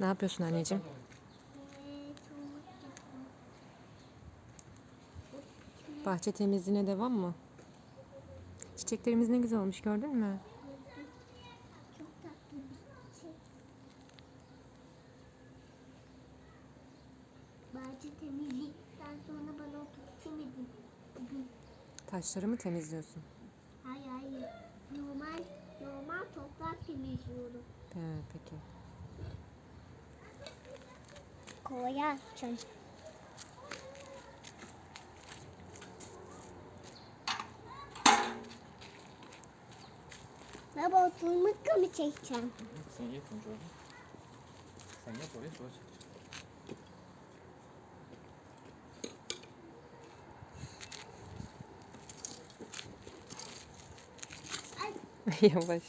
Ne yapıyorsun anneciğim? Bahçe temizliğine devam mı? Çiçeklerimiz ne güzel olmuş gördün mü? Bahçe temizlikten sonra bana. Bugün. Taşları mı temizliyorsun? Hayır hayır. Normal, normal toprak temizliyorum. He, peki. Atacağım. Baba oturmakla mı çekeceğim? Sen yap önce orada. Sen yap oraya sonra çek. Yavaş.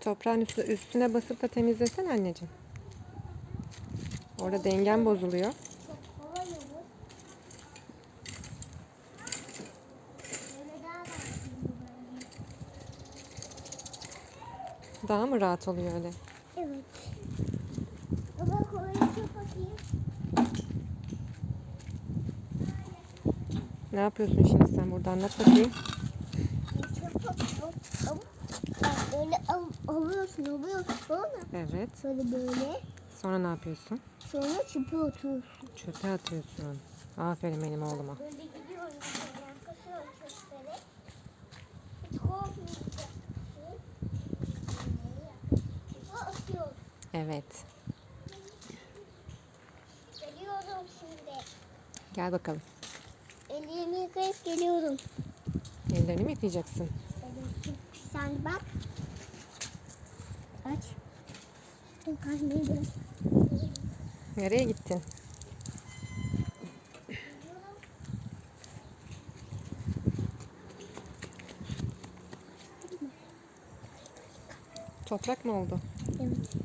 Toprağın üstüne, üstüne basıp da temizlesen anneciğim. Orada dengen bozuluyor. Daha mı rahat oluyor öyle? Evet. Baba kolayı çok bakayım. Ne yapıyorsun şimdi sen burada anlat bakayım. Böyle al, alıyorsun alıyorsun Evet. böyle böyle Sonra ne yapıyorsun? sonra çöpe atıyorsun. Çöpe atıyorsun. Aferin benim oğluma. Böyle. Hiç. Evet. Geliyorum şimdi. Gel bakalım. Ellerimi yıkayıp geliyorum. Ellerini mi yıkayacaksın? Sen bak. Aç. Nereye gittin? Toprak mı oldu? Evet.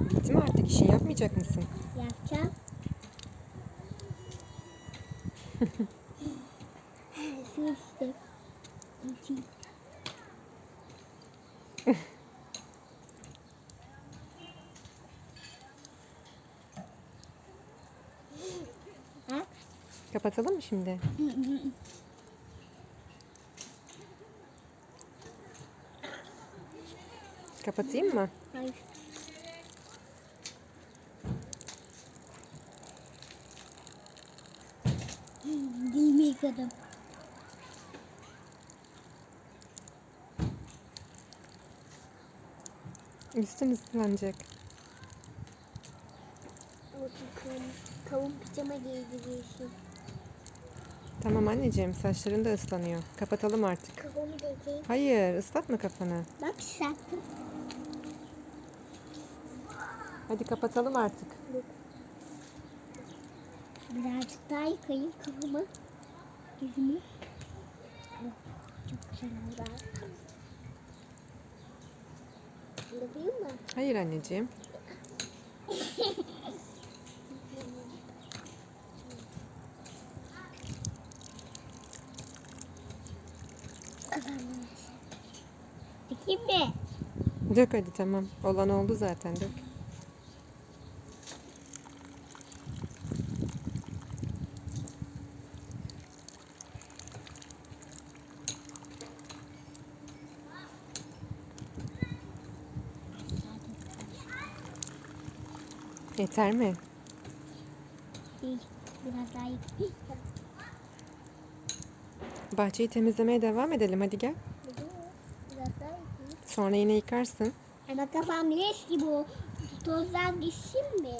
Bitti mi artık işin yapmayacak mısın? Yapacağım. İşte. Kapatalım mı şimdi? Kapatayım mı? Hayır. Dilimi yıkadım. Üstün ıslanacak. Bakın kavun pijama giydiriyorsun. Tamam anneciğim saçların da ıslanıyor. Kapatalım artık. Kafamı yıkayayım. Hayır ıslatma kafanı. Bak sattım. Hadi kapatalım artık. Birazcık daha yıkayayım kafamı. Yüzümü. Çok güzel oldu. Yapayım mı? Hayır anneciğim. Dikeyim mi? Dök hadi tamam. Olan oldu zaten dök. Yeter mi? Biraz daha yıkayayım. Bahçeyi temizlemeye devam edelim hadi gel. Sonra yine yıkarsın. Ama kafam leş gibi o. Tozlar gitsin mi?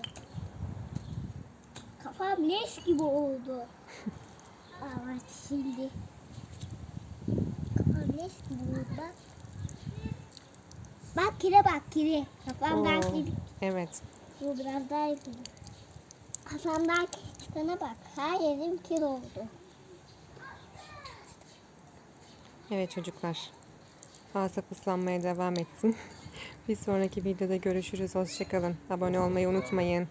Kafam leş gibi oldu. Bak şimdi. Kafam leş gibi oldu bak. Bak kire bak kire. Kafamdan Oo, kire. Evet. Bu biraz daha yapayım. Kafamdan çıkana bak. Her yerim kir oldu. Evet çocuklar. Asap ıslanmaya devam etsin. Bir sonraki videoda görüşürüz. Hoşçakalın. Abone olmayı unutmayın.